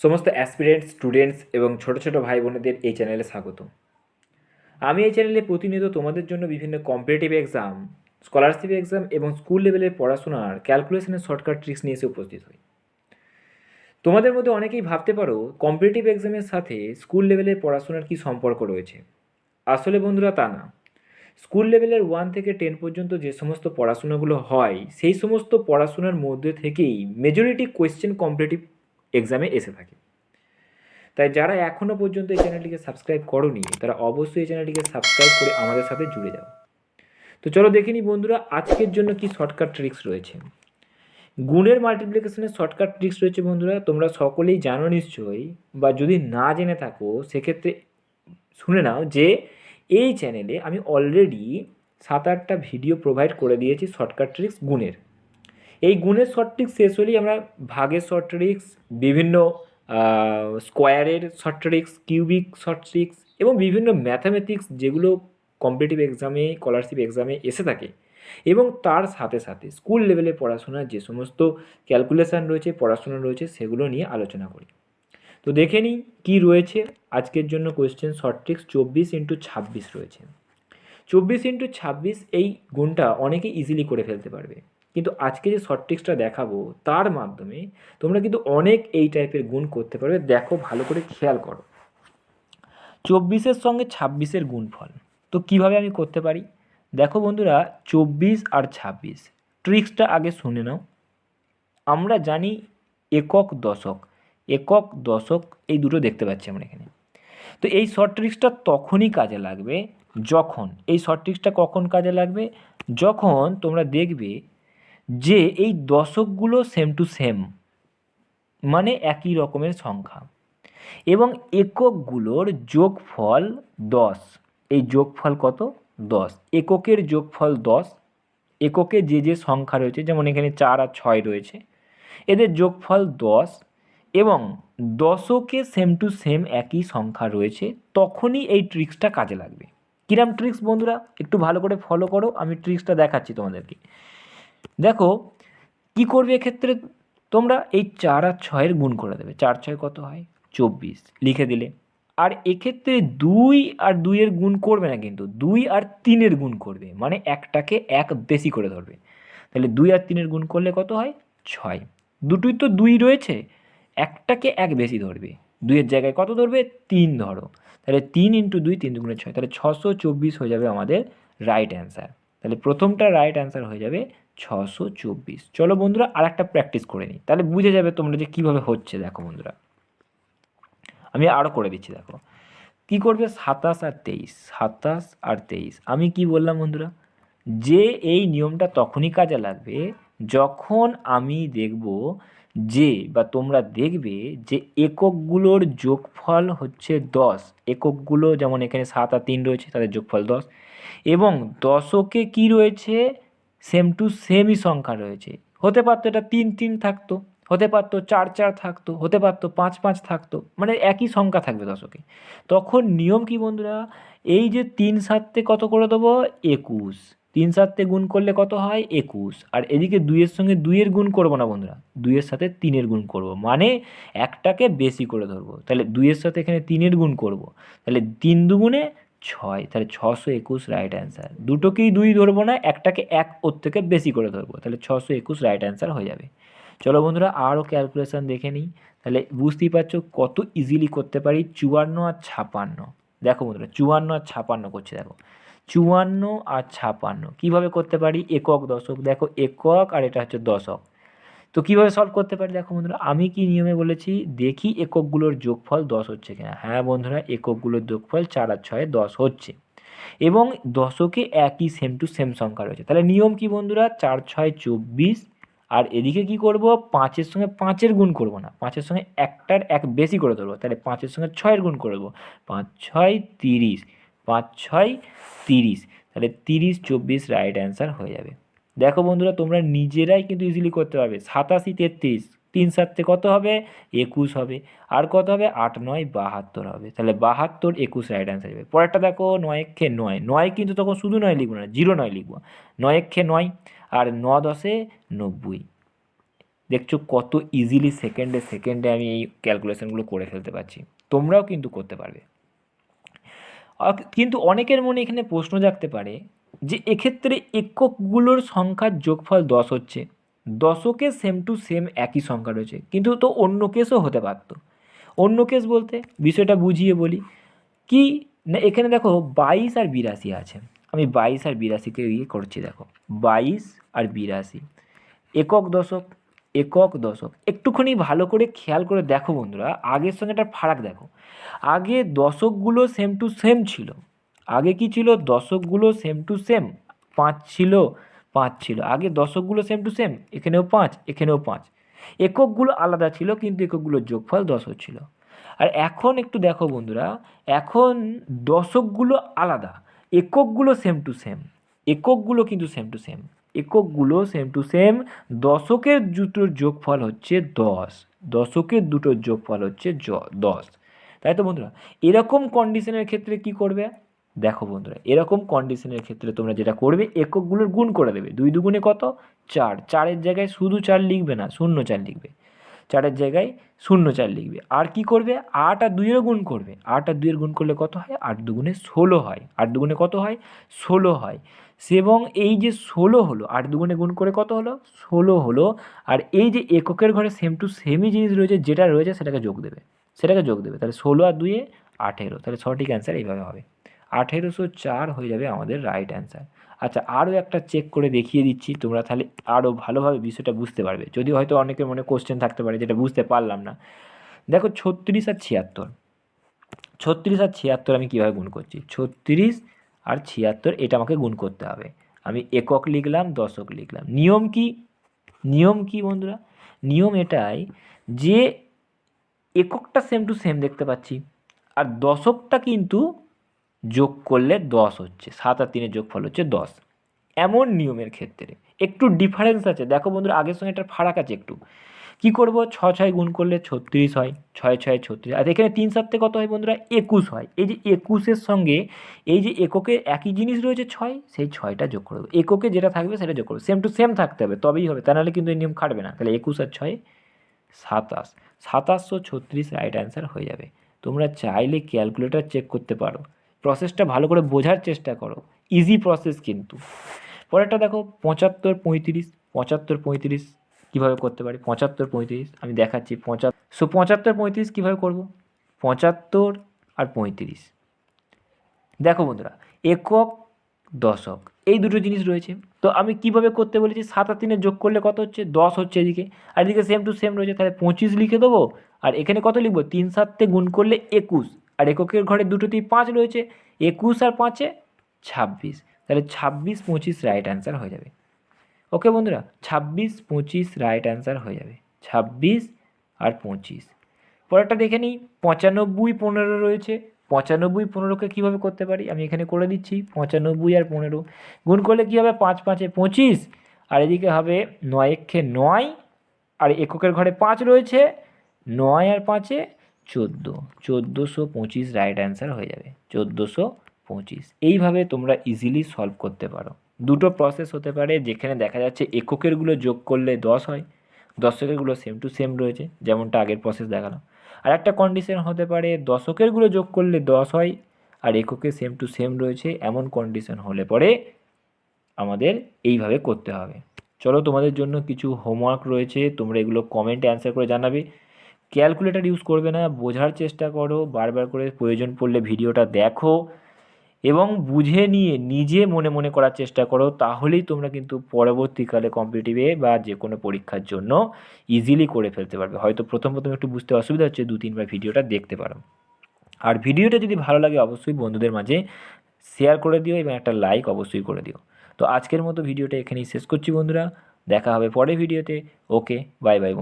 সমস্ত aspirants students এবং ছোট ছোট ভাই বোনেদের এই চ্যানেলে স্বাগত আমি এই চ্যানেলে প্রতিনিয়ত তোমাদের জন্য বিভিন্ন কম্পিটিটিভ এক্সাম স্কলারশিপ এক্সাম এবং স্কুল লেভেলের পড়াশোনার ক্যালকুলেশনের শর্টকাট ট্রিক্স নিয়ে এসে উপস্থিত হই। তোমাদের মধ্যে অনেকেই ভাবতে পারো কম্পিটিটিভ এক্সামের সাথে স্কুল লেভেলের পড়াশোনার কী সম্পর্ক রয়েছে। আসলে বন্ধুরা তা না। স্কুল লেভেলের ওয়ান থেকে টেন পর্যন্ত যে সমস্ত পড়াশোনাগুলো হয়, সেই সমস্ত পড়াশোনার মধ্যে থেকেই মেজরিটি কোয়েশ্চেন কম্পিটিটিভ এক্সামে এসে থাকে। তাই যারা এখনও পর্যন্ত এই চ্যানেলটিকে সাবস্ক্রাইব করনি, তারা অবশ্যই এই চ্যানেলটিকে সাবস্ক্রাইব করে আমাদের সাথে জুড়ে যাও। তো চলো দেখে নিই বন্ধুরা, আজকের জন্য কি শর্টকাট ট্রিক্স রয়েছে? গুণের মাল্টিপ্লিকেশনের শর্টকাট ট্রিক্স রয়েছে বন্ধুরা, তোমরা সকলেই জানো নিশ্চয়ই, বা যদি না জেনে থাকো, সেক্ষেত্রে শুনে নাও যে এই চ্যানেলে আমি অলরেডি সাত আটটা ভিডিও প্রোভাইড করে দিয়েছি শর্টকাট ট্রিক্স গুণের। এই গুণের শর্ট ট্রিক্স শেষ হলেই আমরা ভাগের শর্ট ট্রিক্স বিভিন্ন স্কোয়ারের short tricks cubic short tricks এবং বিভিন্ন ম্যাথামেটিক্স যেগুলো কম্পিটিটিভ এক্সামে স্কলারশিপ এক্সামে এসে থাকে। এবং তার সাথে সাথে স্কুল লেভেলে পড়াশোনার যে সমস্ত ক্যালকুলেশান রয়েছে, পড়াশোনা রয়েছে, সেগুলো নিয়ে আলোচনা করি। তো দেখে নিই কী রয়েছে। আজকের জন্য কোয়েশ্চেন শর্ট ট্রিক্স চব্বিশ ইন্টু ছাব্বিশ রয়েছে। চব্বিশ ইন্টু ছাব্বিশ এই গুণটা অনেকে ইজিলি করে ফেলতে পারবে। কিন্তু আজকে যে শর্ট ট্রিক্সটা দেখাবো, তার মাধ্যমে তোমরা কিন্তু অনেক এই টাইপের গুণ করতে পারবে। দেখো, ভালো করে খেয়াল করো। চব্বিশের সঙ্গে ছাব্বিশের গুণফল। তো কীভাবে আমি করতে পারি? দেখো বন্ধুরা, চব্বিশ আর ছাব্বিশ। ট্রিক্সটা আগে শুনে নাও। আমরা জানি একক দশক। একক দশক, এই দুটো দেখতে পাচ্ছি আমরা এখানে। তো এই শর্ট ট্রিক্সটা তখনই কাজে লাগবে যখন, এই শর্ট ট্রিক্সটা কখন কাজে লাগবে? যখন তোমরা দেখবে যে এই দশকগুলো সেম টু সেম মানে একই রকমের সংখ্যা। এবং এককগুলোর যোগফল দশ। এই যোগফল কত? দশ। এককের যোগফল দশ। এককে যে যে সংখ্যা রয়েছে, যেমন এখানে চার আর ছয় রয়েছে, এদের যোগফল দশ। এবং দশকে সেম টু সেম একই সংখ্যা রয়েছে, তখনই এই ট্রিক্সটা কাজে লাগবে। কিরাম ট্রিক্স বন্ধুরা? একটু ভালো করে ফলো করো, আমি ট্রিক্সটা দেখাচ্ছি তোমাদেরকে। দেখো, কি করবে এক্ষেত্রে? তোমরা এই চার আর ছয়ের গুণ করে দেবে। চার ছয় কত হয়? চব্বিশ। লিখে দিলে। আর এক্ষেত্রে দুই আর দুইয়ের গুণ করবে না কিন্তু, দুই আর তিনের গুণ করবে। মানে একটাকে এক বেশি করে ধরবে। তাহলে দুই আর তিনের গুণ করলে কত হয়? ছয়। দুটোই তো দুই রয়েছে। একটাকে এক বেশি ধরবে। দুইয়ের জায়গায় কত ধরবে? তিন ধরো। তাহলে তিন ইন্টু দুই, তিন দুগুণে ছয়। তাহলে ছশো চব্বিশ হয়ে যাবে আমাদের রাইট অ্যান্সার তাহলে প্রথমটা রাইট অ্যান্সার হয়ে যাবে ছশো চব্বিশ। চলো বন্ধুরা আর একটা প্র্যাকটিস করে নিই। তাহলে বুঝে যাবে তোমরা যে কীভাবে হচ্ছে, দেখো বন্ধুরা। আমি আরও করে দিচ্ছি, দেখো। কি করবে সাতাশ আর তেইশ? সাতাশ আর তেইশ। আমি কি বললাম বন্ধুরা? যে এই নিয়মটা তখনই কাজে লাগবে যখন আমি দেখব যে বা তোমরা দেখবে যে এককগুলোর যোগফল হচ্ছে দশ। এককগুলো যেমন এখানে সাত আর তিন রয়েছে, তাদের যোগফল দশ। এবং দশকে কি রয়েছে? সেম টু সেমই সংখ্যা রয়েছে। হতে পারতো এটা তিন তিন থাকতো, হতে পারতো চার চার থাকতো, হতে পারতো পাঁচ পাঁচ থাকতো মানে একই সংখ্যা থাকবে দশকে। তখন নিয়ম কি বন্ধুরা? এই যে তিন সাতে কত করে দেবো? একুশ। তিন সাতে গুণ করলে কত হয়? একুশ। আর এদিকে দুইয়ের সঙ্গে দুইয়ের গুণ করব না বন্ধুরা। দুইয়ের সাথে তিনের গুণ করব। মানে একটাকে বেশি করে ধরবো। তাহলে দুইয়ের সাথে এখানে তিনের গুণ করব। তাহলে তিন দুগুণে ছয়, তাহলে ছশো একুশ রাইট অ্যান্সার দুটোকেই দুই ধরবো না, একটাকে এক ওর থেকে বেশি করে ধরবো, তাহলে ছশো একুশ রাইট অ্যান্সার হয়ে যাবে। চলো বন্ধুরা, আরও ক্যালকুলেশান দেখে নিই। তাহলে বুঝতেই পারছ কত ইজিলি করতে পারি, চুয়ান্ন আর ছাপান্ন। দেখো বন্ধুরা, চুয়ান্ন আর ছাপান্ন করছে, দেখো। চুয়ান্ন আর ছাপান্ন, কীভাবে করতে পারি? একক দশক, দেখো একক আর এটা হচ্ছে দশক। তো কীভাবে সলভ করতে পারি? দেখো বন্ধুরা, আমি কি নিয়মে বলেছি? দেখি এককগুলোর যোগফল দশ হচ্ছে কিনা। হ্যাঁ বন্ধুরা, এককগুলোর যোগফল চার আর ছয়ে দশ হচ্ছে। এবং দশকে একই সেম টু সেম সংখ্যা রয়েছে। তাহলে নিয়ম কি বন্ধুরা? চার, ছয়, চব্বিশ আর এদিকে কি করব? পাঁচের সঙ্গে পাঁচের গুণ করব না। পাঁচের সঙ্গে একটার এক বেশি করে ধরবো। তাহলে পাঁচের সঙ্গে ছয়ের গুণ করব পাঁচ, ছয়, তিরিশ। পাঁচ, ছয়, তিরিশ। তাহলে তিরিশ, চব্বিশ রাইট অ্যান্সার হয়ে যাবে। দেখো বন্ধুরা, তোমরা নিজেরাই কিন্তু ইজিলি করতে পারবে। সাতাশি তেত্রিশ, তিন সাতে কত হবে? একুশ হবে। আর কত হবে? আট, নয়, বাহাত্তর হবে। তাহলে বাহাত্তর, একুশ রাইট অ্যান্সার হবে পরেরটা দেখো, নয় এক্ষে নয়। নয় কিন্তু তখন শুধু নয় লিখব না, জিরো নয় লিখব। নয় এক্ষে নয় আর ন দশে নব্বই। দেখছ কত ইজিলি সেকেন্ডে সেকেন্ডে আমি এই ক্যালকুলেশনগুলো করে ফেলতে পারছি। তোমরাও কিন্তু করতে পারবে। কিন্তু অনেকের মনে এখানে প্রশ্ন জাগতে পারে যে এক্ষেত্রে এককগুলোর সংখ্যার যোগফল দশ হচ্ছে। দশকে সেম টু সেম একই সংখ্যা রয়েছে। কিন্তু তো অন্য কেসও হতে পারতো। অন্য কেস বলতে বিষয়টা বুঝিয়ে বলি। কি না, এখানে দেখো বাইশ আর বিরাশি আছে। আমি বাইশ আর বিরাশিকে ইয়ে করছি, দেখো। বাইশ আর বিরাশি। একক দশক একক দশক। একটুখানি ভালো করে খেয়াল করে দেখো বন্ধুরা। আগের সঙ্গে একটা ফারাক দেখো। আগে দশকগুলো সেম টু সেম ছিল। আগে কি ছিল? দশকগুলো সেম টু সেম পাঁচ ছিল পাঁচ ছিল। আগে দশকগুলো সেম টু সেম এখানেও পাঁচ এখানেও পাঁচ। এককগুলো আলাদা ছিল, কিন্তু এককগুলোর যোগফল দশ হচ্ছিল আর এখন একটু দেখো বন্ধুরা, এখন দশকগুলো আলাদা, এককগুলো সেম টু সেম এককগুলো কিন্তু সেম টু সেম এককগুলো সেম টু সেম দশকের দুটোর যোগফল হচ্ছে দশ, দশকের দুটোর যোগফল হচ্ছে দশ। তাই তো বন্ধুরা, এরকম কন্ডিশনের ক্ষেত্রে কি করবে? দেখো বন্ধুরা, এরকম কন্ডিশনের ক্ষেত্রে তোমরা যেটা করবে, এককগুলোর গুণ করে দেবে। দুই দুগুণে কত? চার। চারের জায়গায় শুধু চার লিখবে না, শূন্য চার লিখবে। চারের জায়গায় শূন্য চার লিখবে। আর কি করবে? আট আর দুইয়েরও গুণ করবে। আট আর দুইয়ের গুণ করলে কত হয়? আট দুগুণে ষোলো হয়। আট দুগুণে কত হয়? ষোলো হয়। সে এবং এই যে ষোলো হলো, আট দুগুণে গুণ করে কত হলো? ষোলো হলো। আর এই যে এককের ঘরে সেম টু সেমই জিনিস রয়েছে, যেটা রয়েছে সেটাকে যোগ দেবে। সেটাকে যোগ দেবে। তাহলে ষোলো আর দুইয়ে আঠেরো। তাহলে সঠিক অ্যান্সার এইভাবে হবে। আঠেরোশো চার হয়ে যাবে আমাদের রাইট অ্যান্সার আচ্ছা আরও একটা চেক করে দেখিয়ে দিচ্ছি, তোমরা তাহলে আরও ভালোভাবে বিষয়টা বুঝতে পারবে। যদি হয়তো অনেকের মনে কোশ্চেন থাকতে পারে যেটা বুঝতে পারলাম না। দেখো ছত্রিশ আর ছিয়াত্তর। ছত্রিশ আর ছিয়াত্তর আমি কীভাবে গুণ করছি? ছত্রিশ আর ছিয়াত্তর, এটা আমাকে গুণ করতে হবে। আমি একক লিখলাম, দশক লিখলাম। নিয়ম কি? নিয়ম কি বন্ধুরা? নিয়ম এটাই যে এককটা সেম টু সেম দেখতে পাচ্ছি। আর দশকটা কিন্তু যোগ করলে দশ হচ্ছে, সাত আর তিনের যোগফল হচ্ছে দশ। এমন নিয়মের ক্ষেত্রে একটু ডিফারেন্স আছে। দেখো বন্ধুরা, আগের সঙ্গে একটা ফারাক আছে একটু। কি করব? ছ, ছয় গুণ করলে ছত্রিশ হয়, ছয় ছয়, ছত্রিশ। আর এখানে তিন সাতে কত হয় বন্ধুরা? একুশ হয়। এই যে একুশের সঙ্গে এই যে এককে একই জিনিস রয়েছে ছয়, সেই ছয়টা যোগ করে দেবো। এককে যেটা থাকবে সেটা যোগ করব। সেম টু সেম থাকতে হবে, তবেই হবে। তা নাহলে কিন্তু এই নিয়ম খাটবে না। তাহলে একুশ আর ছয়, সাতাশ। সাতাশশো ছত্রিশ রাইট অ্যান্সার হয়ে যাবে। তোমরা চাইলে ক্যালকুলেটর চেক করতে পারো। প্রসেসটা ভালো করে বোঝার চেষ্টা করো। ইজি প্রসেস কিন্তু। পরেরটা দেখো, পঁচাত্তর পঁয়ত্রিশ পঁচাত্তর পঁয়ত্রিশ কীভাবে করতে পারি? পঁচাত্তর পঁয়ত্রিশ, আমি দেখাচ্ছি, পঁচাত্তর সো পঁচাত্তর পঁয়ত্রিশ কীভাবে করব? পঁচাত্তর আর পঁয়ত্রিশ। দেখো বন্ধুরা, একক দশক, এই দুটো জিনিস রয়েছে। তো আমি কীভাবে করতে বলেছি? সাত আর তিনে যোগ করলে কত হচ্ছে? দশ হচ্ছে এদিকে। আর এদিকে সেম টু সেম রয়েছে, তাহলে পঁচিশ লিখে দেবো, আর এখানে কত লিখব? তিন সাততে গুণ করলে একুশ। আর এককের ঘরে দুটোতেই পাঁচ রয়েছে, একুশ আর পাঁচে ছাব্বিশ। তাহলে ছাব্বিশ পঁচিশ রাইট অ্যান্সার হয়ে যাবে। ওকে বন্ধুরা, ছাব্বিশ পঁচিশ রাইট অ্যান্সার হয়ে যাবে। ছাব্বিশ আর পঁচিশ। পরেরটা দেখে নিই, পঁচানব্বই পনেরো রয়েছে। পঁচানব্বই পনেরোকে কীভাবে করতে পারি? আমি এখানে করে দিচ্ছি, পঁচানব্বই আর পনেরো। গুণ করলে কী হবে? পাঁচ পাঁচে পঁচিশ। আর এদিকে হবে নয় এক্ষে নয়, আর এককের ঘরে পাঁচ রয়েছে, নয় আর পাঁচে চোদ্দ। চোদ্দোশো পঁচিশ রাইট অ্যান্সার হয়ে যাবে। চোদ্দোশো পঁচিশ। এইভাবে তোমরা ইজিলি সলভ করতে পারো। দুটো প্রসেস হতে পারে যেখানে দেখা যাচ্ছে এককেরগুলো যোগ করলে দশ হয় দশকেরগুলো সেম টু সেম রয়েছে, যেমনটা আগের প্রসেস দেখালাম। আর একটা কন্ডিশন হতে পারে দশকেরগুলো যোগ করলে দশ হয়, আর এককে সেম টু সেম রয়েছে, এমন কন্ডিশন হলে পরে আমাদের এইভাবে করতে হবে। চলো তোমাদের জন্য কিছু হোমওয়ার্ক রয়েছে, তোমরা এগুলো কমেন্টে অ্যান্সার করে জানাবে। ক্যালকুলেটর ইউজ করবে না, বোঝার চেষ্টা করো, বারবার করে প্রয়োজন পড়লে ভিডিওটা দেখো এবং বুঝে নিয়ে নিজে মনে মনে করার চেষ্টা করো, তাহলেই তোমরা কিন্তু পরবর্তীকালে কম্পিটিটিভে বা যে কোনো পরীক্ষার জন্য ইজিলি করে ফেলতে পারবে। হয়তো প্রথম প্রথম একটু বুঝতে অসুবিধা হচ্ছে, দু তিনবার ভিডিওটা দেখতে পারো। আর ভিডিওটা যদি ভালো লাগে অবশ্যই বন্ধুদের মাঝে শেয়ার করে দিও এবং একটা লাইক অবশ্যই করে দিও। তো আজকের মতো ভিডিওটা এখানেই শেষ করছি বন্ধুরা, দেখা হবে পরে ভিডিওতে ওকে বাই বাই